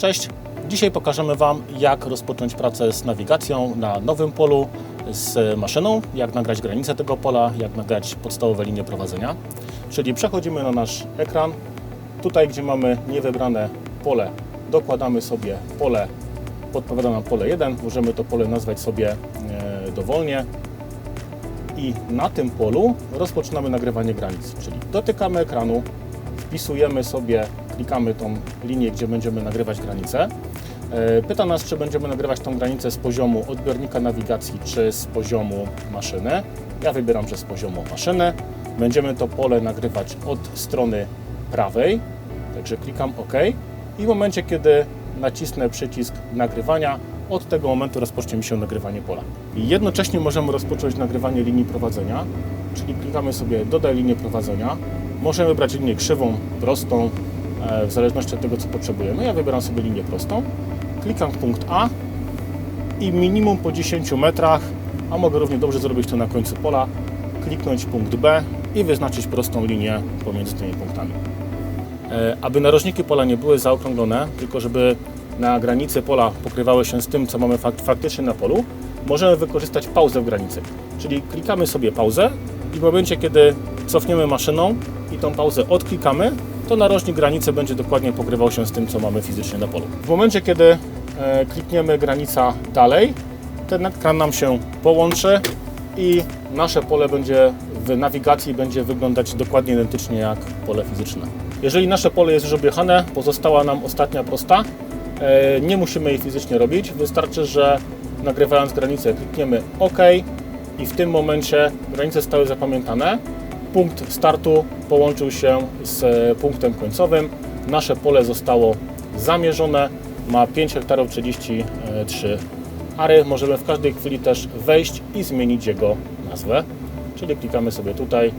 Cześć! Dzisiaj pokażemy Wam, jak rozpocząć pracę z nawigacją na nowym polu z maszyną, jak nagrać granicę tego pola, jak nagrać podstawowe linie prowadzenia. Czyli przechodzimy na nasz ekran. Tutaj, gdzie mamy niewybrane pole, dokładamy sobie pole, podpowiada nam pole 1. Możemy to pole nazwać sobie e, dowolnie. I na tym polu rozpoczynamy nagrywanie granic, czyli dotykamy ekranu, wpisujemy sobie, klikamy tą linię, gdzie będziemy nagrywać granicę. E, Pyta nas, czy będziemy nagrywać tą granicę z poziomu odbiornika nawigacji, czy z poziomu maszyny. Ja wybieram, że z poziomu maszyny. Będziemy to pole nagrywać od strony prawej, także klikam OK. I w momencie, kiedy nacisnę przycisk nagrywania, od tego momentu rozpocznie mi się nagrywanie pola. I jednocześnie możemy rozpocząć nagrywanie linii prowadzenia, czyli klikamy sobie dodaj linię prowadzenia. Możemy wybrać linię krzywą, prostą, w zależności od tego, co potrzebujemy. Ja wybieram sobie linię prostą, klikam punkt A i minimum po 10 metrach, a mogę równie dobrze zrobić to na końcu pola, kliknąć punkt B i wyznaczyć prostą linię pomiędzy tymi punktami. E, Aby narożniki pola nie były zaokrąglone, tylko żeby na granicy pola pokrywały się z tym, co mamy fak- faktycznie na polu, możemy wykorzystać pauzę w granicy. Czyli klikamy sobie pauzę i w momencie, kiedy cofniemy maszyną i tą pauzę odklikamy, to narożnik granicy będzie dokładnie pokrywał się z tym, co mamy fizycznie na polu. W momencie, kiedy e, klikniemy granica dalej, ten ekran nam się połączy i nasze pole będzie w nawigacji będzie wyglądać dokładnie identycznie jak pole fizyczne. Jeżeli nasze pole jest już objechane, pozostała nam ostatnia prosta. E, Nie musimy jej fizycznie robić, wystarczy, że nagrywając granicę klikniemy OK i w tym momencie granice zostały zapamiętane. Punkt startu połączył się z e, punktem końcowym. Nasze pole zostało zamierzone. Ma 5 hektarów 33 ary. Możemy w każdej chwili też wejść i zmienić jego nazwę. Czyli klikamy sobie tutaj